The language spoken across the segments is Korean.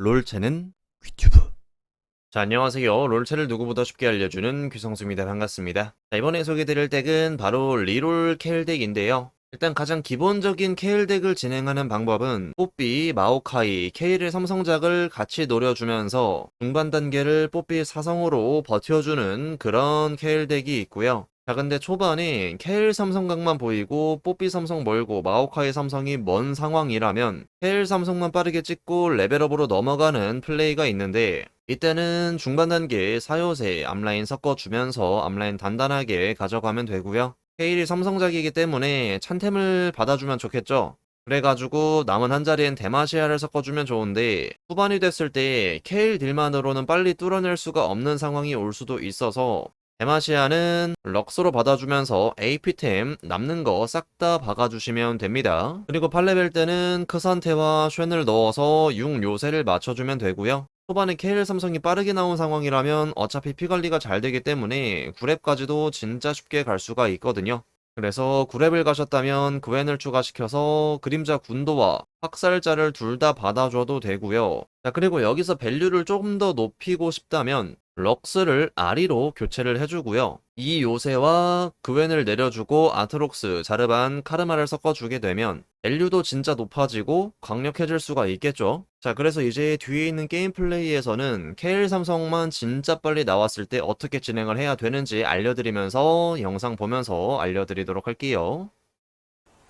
롤체는 귀튜브. 자, 안녕하세요. 롤체를 누구보다 쉽게 알려주는 귀성수입니다. 반갑습니다. 자, 이번에 소개드릴 덱은 바로 리롤 케일 덱인데요. 일단 가장 기본적인 케일 덱을 진행하는 방법은 뽀삐, 마오카이, 케일의 삼성작을 같이 노려주면서 중반 단계를 뽀삐 사성으로 버텨주는 그런 케일 덱이 있고요. 자, 근데 초반에 케일 삼성각만 보이고 뽀삐 삼성 멀고 마오카이 삼성이 먼 상황이라면 케일 삼성만 빠르게 찍고 레벨업으로 넘어가는 플레이가 있는데 이때는 중반 단계에 사요새 앞라인 섞어주면서 앞라인 단단하게 가져가면 되고요. 케일이 삼성작이기 때문에 찬템을 받아주면 좋겠죠. 그래가지고 남은 한 자리엔 데마시아를 섞어주면 좋은데 후반이 됐을 때 케일 딜만으로는 빨리 뚫어낼 수가 없는 상황이 올 수도 있어서 데마시아는 럭스로 받아주면서 AP템 남는 거 싹 다 박아주시면 됩니다. 그리고 8레벨 때는 크산테와 쉔을 넣어서 6 요새를 맞춰주면 되고요. 초반에 KL 삼성이 빠르게 나온 상황이라면 어차피 피 관리가 잘 되기 때문에 9렙까지도 진짜 쉽게 갈 수가 있거든요. 그래서 9렙을 가셨다면 그웬을 추가시켜서 그림자 군도와 학살자를 둘 다 받아줘도 되고요. 자 그리고 여기서 밸류를 조금 더 높이고 싶다면 럭스를 아리로 교체를 해주고요. 이 요새와 그웬을 내려주고 아트록스, 자르반, 카르마를 섞어주게 되면 밸류도 진짜 높아지고 강력해질 수가 있겠죠. 자, 그래서 이제 뒤에 있는 게임 플레이에서는 KL 삼성만 진짜 빨리 나왔을 때 어떻게 진행을 해야 되는지 알려드리면서 영상 보면서 알려드리도록 할게요.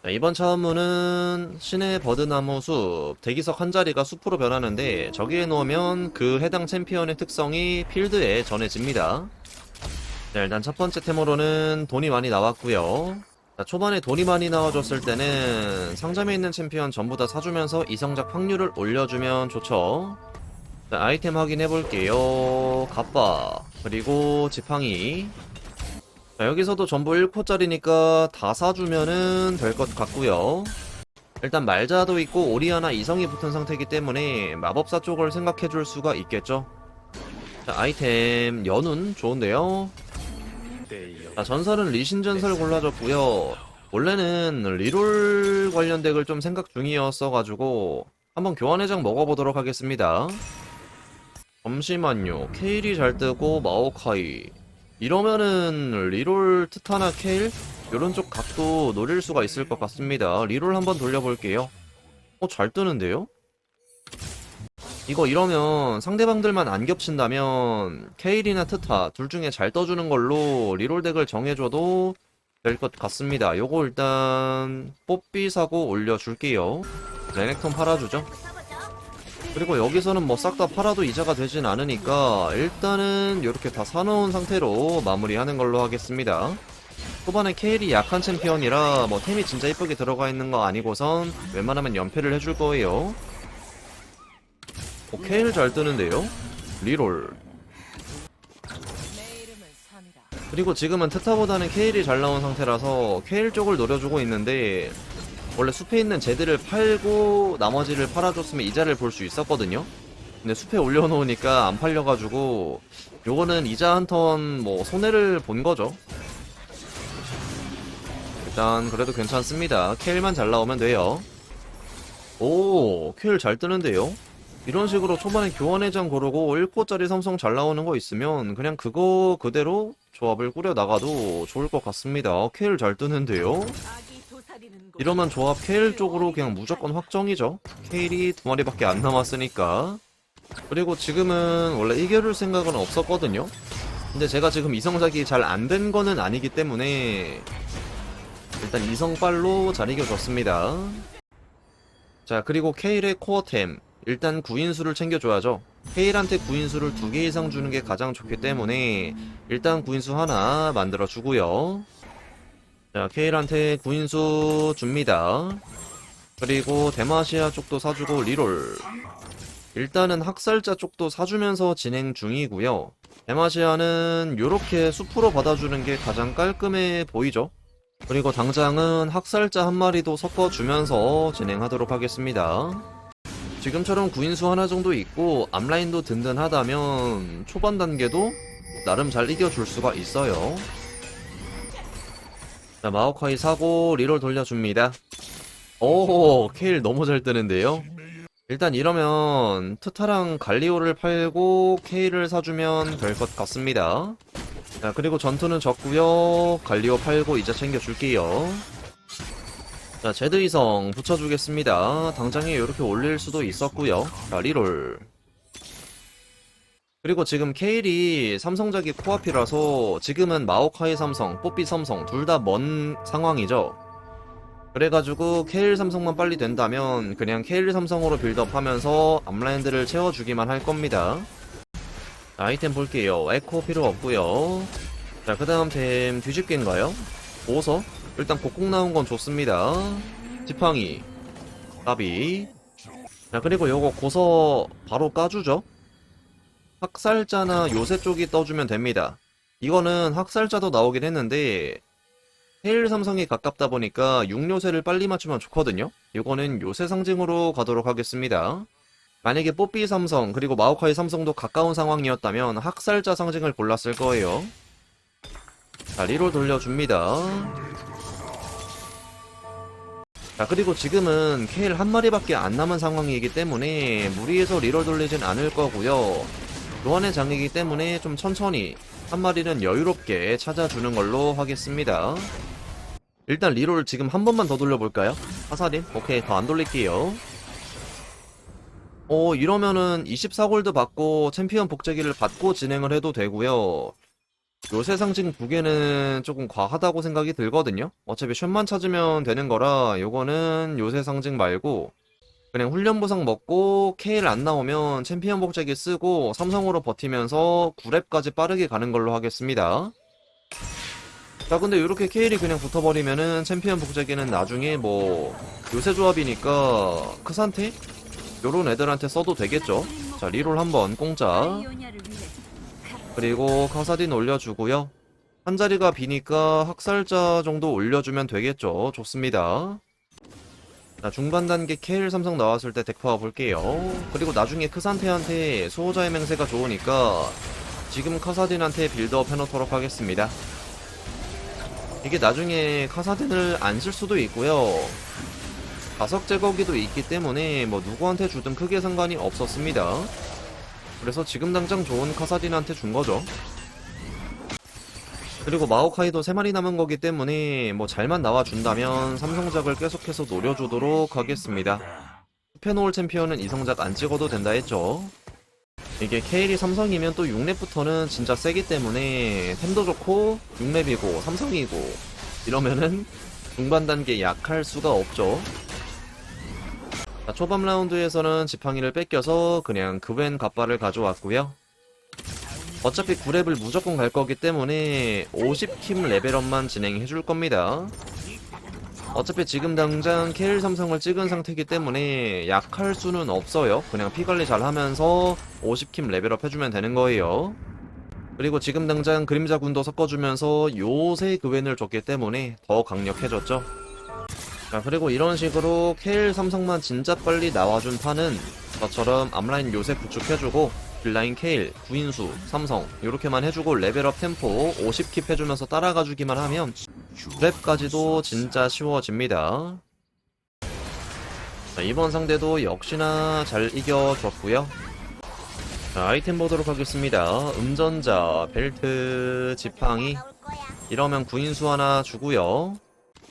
자, 이번 차원문은 신의 버드나무 숲, 대기석 한 자리가 숲으로 변하는데 저기에 놓으면 그 해당 챔피언의 특성이 필드에 전해집니다. 자, 일단 첫 번째 템으로는 돈이 많이 나왔고요. 자, 초반에 돈이 많이 나와줬을 때는 상점에 있는 챔피언 전부 다 사주면서 이성작 확률을 올려주면 좋죠. 자, 아이템 확인해볼게요. 갑바, 그리고 지팡이, 자, 여기서도 전부 1코짜리니까 다 사주면은 될 것 같고요. 일단 말자도 있고 오리아나 이성이 붙은 상태이기 때문에 마법사 쪽을 생각해 줄 수가 있겠죠. 자, 아이템 연운 좋은데요. 자, 전설은 리신 전설 골라줬고요. 원래는 리롤 관련 덱을 좀 생각 중이었어가지고 한번 교환회장 먹어보도록 하겠습니다. 잠시만요. 케일이 잘 뜨고 마오카이 이러면은 리롤 트타나 케일 이런 쪽 각도 노릴 수가 있을 것 같습니다. 리롤 한번 돌려볼게요. 어, 잘 뜨는데요? 이거 이러면 상대방들만 안 겹친다면 케일이나 트타 둘 중에 잘 떠주는 걸로 리롤 덱을 정해줘도 될 것 같습니다. 요거 일단 뽀삐 사고 올려줄게요. 레넥톤 팔아주죠. 그리고 여기서는 뭐 싹 다 팔아도 이자가 되진 않으니까 일단은 이렇게 다 사놓은 상태로 마무리하는 걸로 하겠습니다. 초반에 케일이 약한 챔피언이라 뭐 템이 진짜 이쁘게 들어가 있는 거 아니고선 웬만하면 연패를 해줄 거예요. 오, 케일 잘 뜨는데요? 리롤. 그리고 지금은 트타보다는 케일이 잘 나온 상태라서 케일 쪽을 노려주고 있는데 원래 숲에 있는 제드를 팔고 나머지를 팔아줬으면 이자를 볼 수 있었거든요. 근데 숲에 올려놓으니까 안 팔려가지고 요거는 이자 한 턴 뭐 손해를 본 거죠. 일단 그래도 괜찮습니다. 케일만 잘 나오면 돼요. 오, 케일 잘 뜨는데요? 이런 식으로 초반에 교환회장 고르고 1코짜리 삼성 잘 나오는 거 있으면 그냥 그거 그대로 조합을 꾸려 나가도 좋을 것 같습니다. 케일 잘 뜨는데요? 이러면 조합 케일 쪽으로 그냥 무조건 확정이죠. 케일이 두 마리밖에 안 남았으니까. 그리고 지금은 원래 이겨줄 생각은 없었거든요. 근데 제가 지금 이성작이 잘 안 된 거는 아니기 때문에 일단 이성빨로 잘 이겨줬습니다. 자 그리고 케일의 코어템 일단 구인수를 챙겨줘야죠. 케일한테 구인수를 두 개 이상 주는 게 가장 좋기 때문에 일단 구인수 하나 만들어 주고요. 자, 케일한테 구인수 줍니다. 그리고 데마시아 쪽도 사주고 리롤. 일단은 학살자 쪽도 사주면서 진행 중이고요. 데마시아는 이렇게 숲으로 받아주는 게 가장 깔끔해 보이죠? 그리고 당장은 학살자 한 마리도 섞어주면서 진행하도록 하겠습니다. 지금처럼 구인수 하나 정도 있고 앞라인도 든든하다면 초반 단계도 나름 잘 이겨줄 수가 있어요. 자, 마오카이 사고 리롤 돌려줍니다. 오, 케일 너무 잘 뜨는데요? 일단 이러면 트타랑 갈리오를 팔고 K를 사주면 될 것 같습니다. 자, 그리고 전투는 졌고요. 갈리오 팔고 이자 챙겨줄게요. 자, 제드 이성 붙여주겠습니다. 당장에 이렇게 올릴 수도 있었고요. 자, 리롤. 그리고 지금 케일이 삼성작이 코앞이라서 지금은 마오카이 삼성, 뽀삐 삼성 둘 다 먼 상황이죠. 그래가지고 케일 삼성만 빨리 된다면 그냥 케일 삼성으로 빌드업하면서 앞라인들을 채워주기만 할 겁니다. 자, 아이템 볼게요. 에코 필요 없고요. 자, 그 다음 템 뒤집기인가요? 보석? 일단 곡곡 나온 건 좋습니다. 지팡이, 까비. 자, 그리고 요거 고서 바로 까주죠. 학살자나 요새 쪽이 떠주면 됩니다. 이거는 학살자도 나오긴 했는데 헤일 삼성이 가깝다 보니까 6요새를 빨리 맞추면 좋거든요. 이거는 요새 상징으로 가도록 하겠습니다. 만약에 뽀삐 삼성 그리고 마오카이 삼성도 가까운 상황이었다면 학살자 상징을 골랐을 거예요. 자 리롤 돌려줍니다. 자 그리고 지금은 케일 한 마리밖에 안 남은 상황이기 때문에 무리해서 리롤 돌리진 않을 거고요. 교환의 장이기 때문에 좀 천천히 한 마리는 여유롭게 찾아주는 걸로 하겠습니다. 일단 리롤 지금 한 번만 더 돌려볼까요? 하사린? 오케이 더 안 돌릴게요. 어 이러면은 24골드 받고 챔피언 복제기를 받고 진행을 해도 되고요. 요새 상징 두 개는 조금 과하다고 생각이 들거든요. 어차피 션만 찾으면 되는 거라 요거는 요새 상징 말고 그냥 훈련 보상 먹고 KL 안 나오면 챔피언 복제기 쓰고 삼성으로 버티면서 9렙까지 빠르게 가는 걸로 하겠습니다. 자 근데 이렇게 KL이 그냥 붙어버리면은 챔피언 복제기는 나중에 뭐 요새 조합이니까 크산테? 요런 애들한테 써도 되겠죠? 자 리롤 한번 공짜 그리고 카사딘 올려주고요 한 자리가 비니까 학살자 정도 올려주면 되겠죠 좋습니다 자, 중반 단계 KL 삼성 나왔을 때 덱 파워 볼게요. 그리고 나중에 크산테한테 수호자의 맹세가 좋으니까 지금 카사딘한테 빌드업 해놓도록 하겠습니다. 이게 나중에 카사딘을 안 쓸 수도 있고요. 자석 제거기도 있기 때문에 뭐 누구한테 주든 크게 상관이 없었습니다. 그래서 지금 당장 좋은 카사딘한테 준 거죠. 그리고 마오카이도 3마리 남은 거기 때문에 뭐 잘만 나와준다면 삼성작을 계속해서 노려주도록 하겠습니다. 스페노올 챔피언은 이성작 안 찍어도 된다 했죠. 이게 케일이 삼성이면 또 6렙부터는 진짜 세기 때문에 템도 좋고 6렙이고 삼성이고 이러면은 중반 단계 약할 수가 없죠. 자, 초반 라운드에서는 지팡이를 뺏겨서 그냥 그웬 갑바를 가져왔고요. 어차피 9렙을 무조건 갈 거기 때문에 50킴 레벨업만 진행해 줄 겁니다. 어차피 지금 당장 케일 삼성을 찍은 상태이기 때문에 약할 수는 없어요. 그냥 피 관리 잘 하면서 50킴 레벨업 해주면 되는 거예요. 그리고 지금 당장 그림자 군도 섞어주면서 요새 그웬을 줬기 때문에 더 강력해졌죠. 자, 그리고 이런 식으로 케일 삼성만 진짜 빨리 나와준 판은 저처럼 앞라인 요새 구축해주고 빌라인 케일, 구인수, 삼성 이렇게만 해주고 레벨업 템포 50킵 해주면서 따라가주기만 하면 랩까지도 진짜 쉬워집니다. 자, 이번 상대도 역시나 잘 이겨줬고요. 자, 아이템 보도록 하겠습니다. 음전자, 벨트, 지팡이 이러면 구인수 하나 주고요.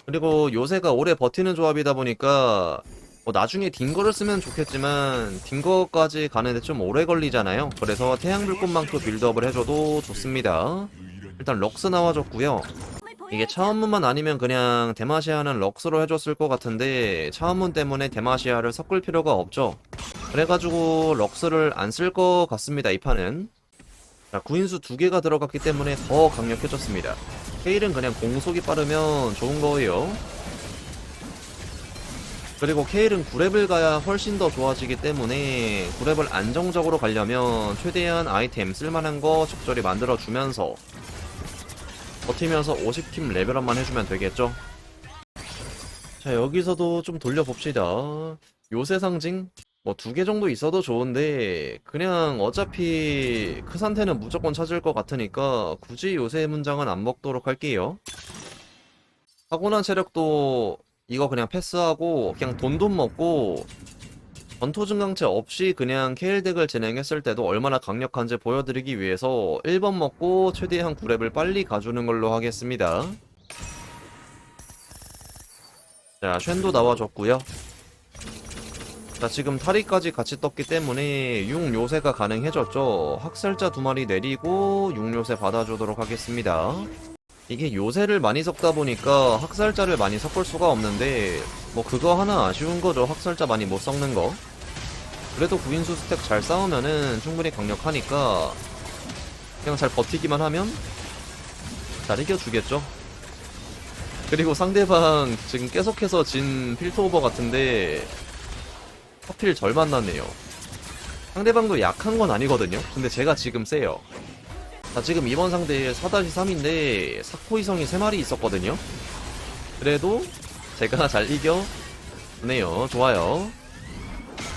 그리고 요새가 오래 버티는 조합이다 보니까 뭐 나중에 딩거를 쓰면 좋겠지만 딩거까지 가는데 좀 오래 걸리잖아요. 그래서 태양불꽃만큼 빌드업을 해줘도 좋습니다. 일단 럭스 나와줬고요. 이게 차원문만 아니면 그냥 데마시아는 럭스로 해줬을 것 같은데 차원문 때문에 데마시아를 섞을 필요가 없죠. 그래가지고 럭스를 안 쓸 것 같습니다. 이 판은. 자, 구인수 두 개가 들어갔기 때문에 더 강력해졌습니다. 케일은 그냥 공속이 빠르면 좋은 거예요. 그리고 케일은 9렙을 가야 훨씬 더 좋아지기 때문에 9렙을 안정적으로 가려면 최대한 아이템 쓸만한 거 적절히 만들어주면서 버티면서 50킴 레벨업만 해주면 되겠죠? 자 여기서도 좀 돌려봅시다 요새 상징? 뭐 두 개 정도 있어도 좋은데 그냥 어차피 그 상태는 무조건 찾을 것 같으니까 굳이 요새 문장은 안 먹도록 할게요 타고난 체력도 이거 그냥 패스하고 그냥 돈돈 먹고 전투 증강체 없이 그냥 KL 덱을 진행했을 때도 얼마나 강력한지 보여드리기 위해서 1번 먹고 최대한 9렙을 빨리 가주는 걸로 하겠습니다. 자, 쉔도 나와줬고요. 자, 지금 타리까지 같이 떴기 때문에 6요새가 가능해졌죠. 학살자 두 마리 내리고 6요새 받아주도록 하겠습니다. 이게 요새를 많이 섞다 보니까 학살자를 많이 섞을 수가 없는데 뭐 그거 하나 아쉬운 거죠. 학살자 많이 못 섞는 거. 그래도 구인수 스택 잘 싸우면은 충분히 강력하니까 그냥 잘 버티기만 하면 잘 이겨주겠죠. 그리고 상대방 지금 계속해서 진 필터 오버 같은데 하필 절 만났네요. 상대방도 약한 건 아니거든요. 근데 제가 지금 세요. 자, 지금 이번 상대 4-3인데 사코이성이 3마리 있었거든요. 그래도 제가 잘 이겨네요. 좋아요.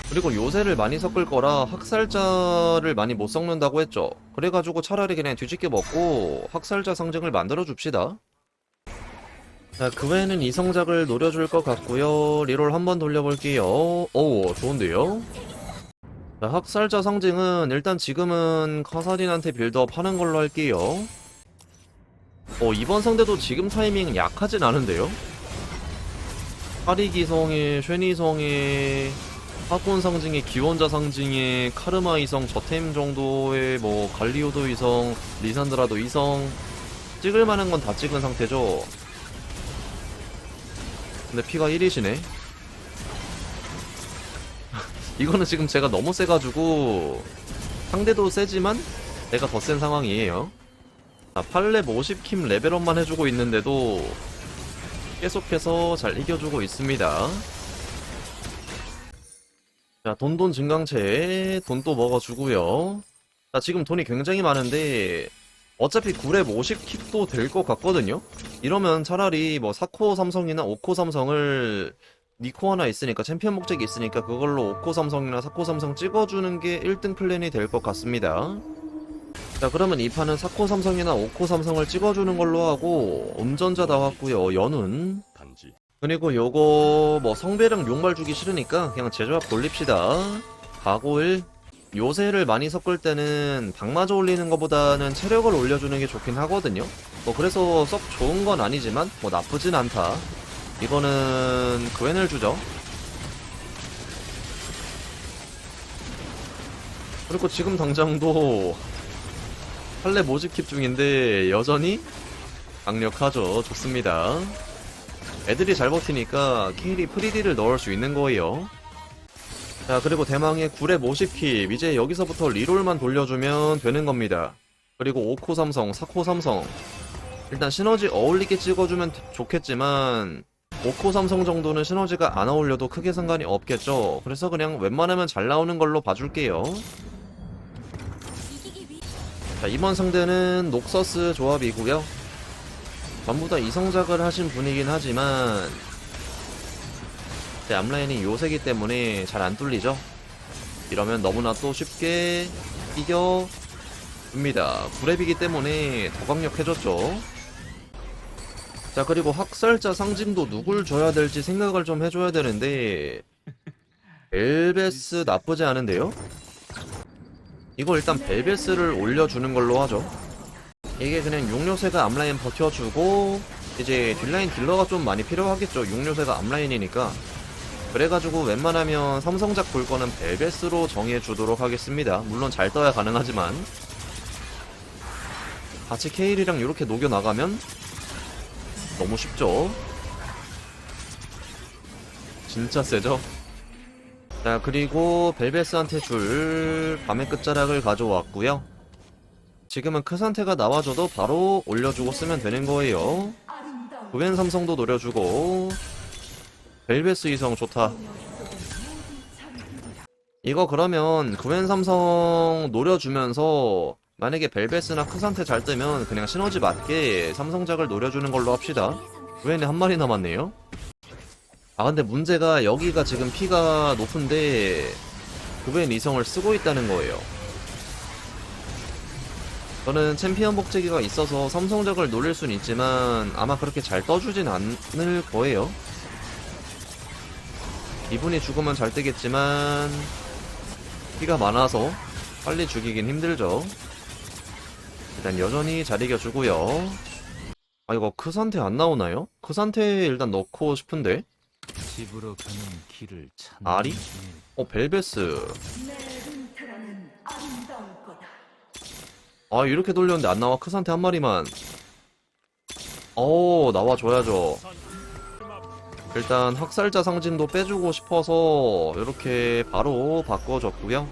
그리고 요새를 많이 섞을 거라 학살자를 많이 못 섞는다고 했죠. 그래가지고 차라리 그냥 뒤집게 먹고 학살자 상징을 만들어 줍시다. 자, 그 외에는 이성작을 노려줄 것 같고요. 리롤 한번 돌려볼게요. 오, 좋은데요? 자, 학살자 상징은 일단 지금은 카사딘한테 빌드업 하는 걸로 할게요. 어, 이번 상대도 지금 타이밍 약하진 않은데요? 파리기성에, 쉐니성에, 하군 상징에, 기원자 상징에, 카르마 이성, 저템 정도의 뭐, 갈리오도 이성, 리산드라도 이성, 찍을 만한 건 다 찍은 상태죠. 근데 피가 1이시네. 이거는 지금 제가 너무 세가지고 상대도 세지만 내가 더 센 상황이에요. 자, 8렙 50킴 레벨업만 해주고 있는데도 계속해서 잘 이겨주고 있습니다. 자, 돈돈 증강체 돈도 먹어주고요. 자, 지금 돈이 굉장히 많은데 어차피 9렙 50킵도 될 것 같거든요? 이러면 차라리 뭐 4코 삼성이나 5코 삼성을 니코 하나 있으니까 챔피언 목적이 있으니까 그걸로 5코 삼성이나 4코 삼성 찍어주는 게 1등 플랜이 될 것 같습니다. 자 그러면 이 판은 4코 삼성이나 5코 삼성을 찍어주는 걸로 하고 운전자 나왔고요 연운. 그리고 요거 뭐 성배랑 용말 주기 싫으니까 그냥 제조합 돌립시다. 가고일. 요새를 많이 섞을 때는 방마저 올리는 것보다는 체력을 올려주는 게 좋긴 하거든요. 뭐 그래서 썩 좋은 건 아니지만 뭐 나쁘진 않다 이거는 그웬을 주죠? 그리고 지금 당장도 할래 모집킵 중인데 여전히 강력하죠. 좋습니다. 애들이 잘 버티니까 케일이 프리디를 넣을 수 있는 거예요. 자 그리고 대망의 9렙 50킵. 이제 여기서부터 리롤만 돌려주면 되는 겁니다. 그리고 5코 삼성 4코 삼성. 일단 시너지 어울리게 찍어주면 좋겠지만 5코 삼성 정도는 시너지가 안 어울려도 크게 상관이 없겠죠. 그래서 그냥 웬만하면 잘 나오는 걸로 봐줄게요. 자 이번 상대는 녹서스 조합이고요. 전부 다 이성작을 하신 분이긴 하지만 제 앞라인이 요새기 때문에 잘 안 뚫리죠. 이러면 너무나 또 쉽게 이겨줍니다. 9렙이기 때문에 더 강력해졌죠 자 그리고 학살자 상징도 누굴 줘야 될지 생각을 좀 해줘야 되는데 엘베스 나쁘지 않은데요? 이거 일단 벨베스를 올려주는 걸로 하죠. 이게 그냥 용요새가 앞라인 버텨주고 이제 뒷라인 딜러가 좀 많이 필요하겠죠. 용요새가 앞라인이니까. 그래가지고 웬만하면 삼성작 볼 거는 벨베스로 정해주도록 하겠습니다. 물론 잘 떠야 가능하지만. 같이 케일이랑 이렇게 녹여나가면 너무 쉽죠? 진짜 세죠? 자 그리고 벨베스한테 줄 밤의 끝자락을 가져왔고요. 지금은 크산테가 나와줘도 바로 올려주고 쓰면 되는 거예요. 구벤 삼성도 노려주고. 벨베스 이성 좋다. 이거 그러면 구벤 삼성 노려주면서 만약에 벨베스나 크산테 잘 뜨면 그냥 시너지 맞게 삼성작을 노려주는 걸로 합시다. 구벤이 한 마리 남았네요. 아 근데 문제가 여기가 지금 피가 높은데 구벤 이성을 쓰고 있다는 거예요. 저는 챔피언 복제기가 있어서 삼성작을 노릴 순 있지만 아마 그렇게 잘 떠주진 않을 거예요. 이분이 죽으면 잘 되겠지만 피가 많아서 빨리 죽이긴 힘들죠. 일단 여전히 잘 이겨주고요. 아 이거 그 상태 안 나오나요? 그 상태 일단 넣고 싶은데. 집으로 가는 길을 찾는 아리? 어 벨베스. 아 이렇게 돌렸는데 안 나와 그 상태 한 마리만. 어 나와줘야죠. 일단 학살자 상징도 빼주고 싶어서 이렇게 바로 바꿔줬고요.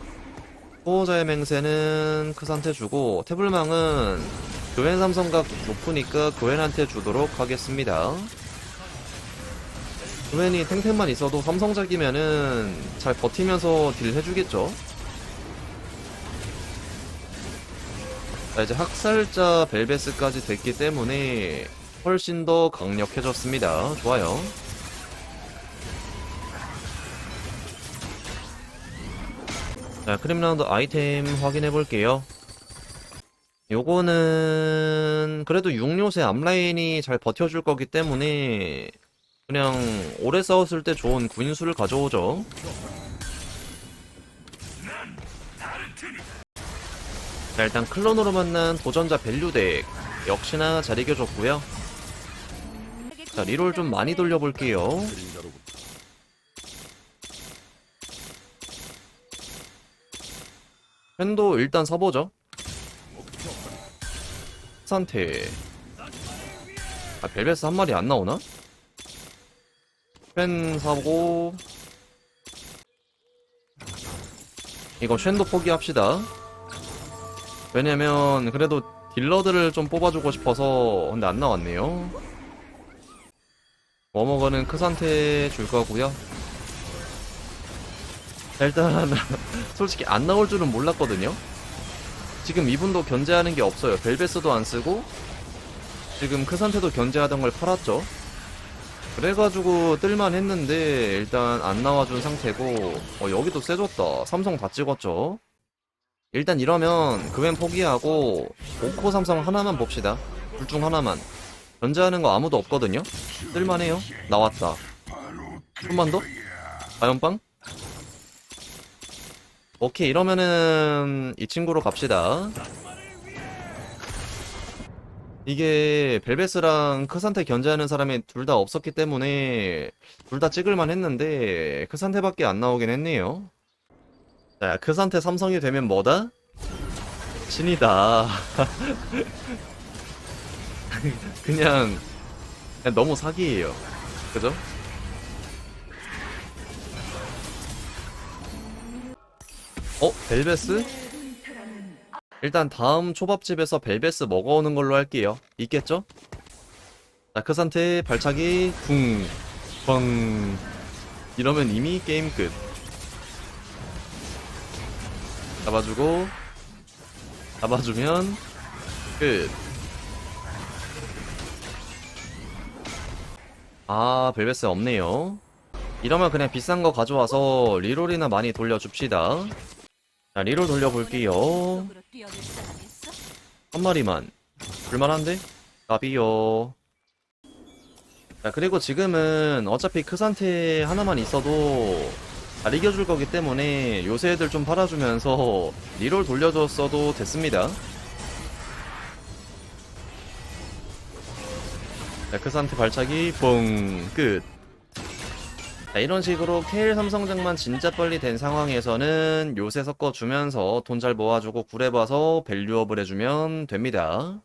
수호자의 맹세는 그 상태 주고 태블망은 교회 삼성각 높으니까 교회한테 주도록 하겠습니다. 교회이 탱탱만 있어도 삼성작이면은 잘 버티면서 딜 해주겠죠. 자, 이제 학살자 벨베스까지 됐기 때문에 훨씬 더 강력해졌습니다. 좋아요. 자, 크림 라운드 아이템 확인해 볼게요. 요거는 그래도 6요새 앞라인이 잘 버텨줄 거기 때문에 그냥 오래 싸웠을 때 좋은 구인수를 가져오죠. 자, 일단 클론으로 만난 도전자 밸류덱 역시나 잘 이겨줬고요. 자, 리롤 좀 많이 돌려볼게요. 펜도 일단 사보죠. 산테. 아, 벨베스 한 마리 안 나오나? 펜 사고. 이거 쉔도 포기합시다. 왜냐면, 그래도 딜러들을 좀 뽑아주고 싶어서, 근데 안 나왔네요. 워머거는 크산테 줄 거고요. 자, 일단, 솔직히 안 나올 줄은 몰랐거든요. 지금 이분도 견제하는 게 없어요. 벨베스도 안 쓰고 지금 크산테도 견제하던 걸 팔았죠. 그래가지고 뜰만 했는데 일단 안 나와준 상태고 어 여기도 세졌다. 삼성 다 찍었죠. 일단 이러면 그웬 포기하고 오코 삼성 하나만 봅시다. 둘 중 하나만. 견제하는 거 아무도 없거든요. 뜰만해요. 나왔다. 좀만 더? 과연빵? 오케이 이러면은 이 친구로 갑시다 이게 벨베스랑 크산테 견제하는 사람이 둘 다 없었기 때문에 둘 다 찍을만 했는데 크산테밖에 안 나오긴 했네요 자 크산테 삼성이 되면 뭐다? 신이다 그냥, 그냥 너무 사기예요 그죠? 어? 벨베스? 일단 다음 초밥집에서 벨베스 먹어오는 걸로 할게요. 있겠죠? 자, 그 상태 발차기 쿵, 뻥. 이러면 이미 게임 끝. 잡아주고, 잡아주면 끝. 아, 벨베스 없네요. 이러면 그냥 비싼 거 가져와서 리롤이나 많이 돌려줍시다. 자, 리롤 돌려볼게요. 한 마리만. 불만한데? 나비요. 자, 그리고 지금은 어차피 크 상태 하나만 있어도 잘 이겨줄 거기 때문에 요새 애들 좀 팔아주면서 리롤 돌려줬어도 됐습니다. 자, 크 상태 발차기, 뽕, 끝. 자, 이런 식으로 KL 삼성장만 진짜 빨리 된 상황에서는 요새 섞어주면서 돈 잘 모아주고 구해봐서 밸류업을 해주면 됩니다.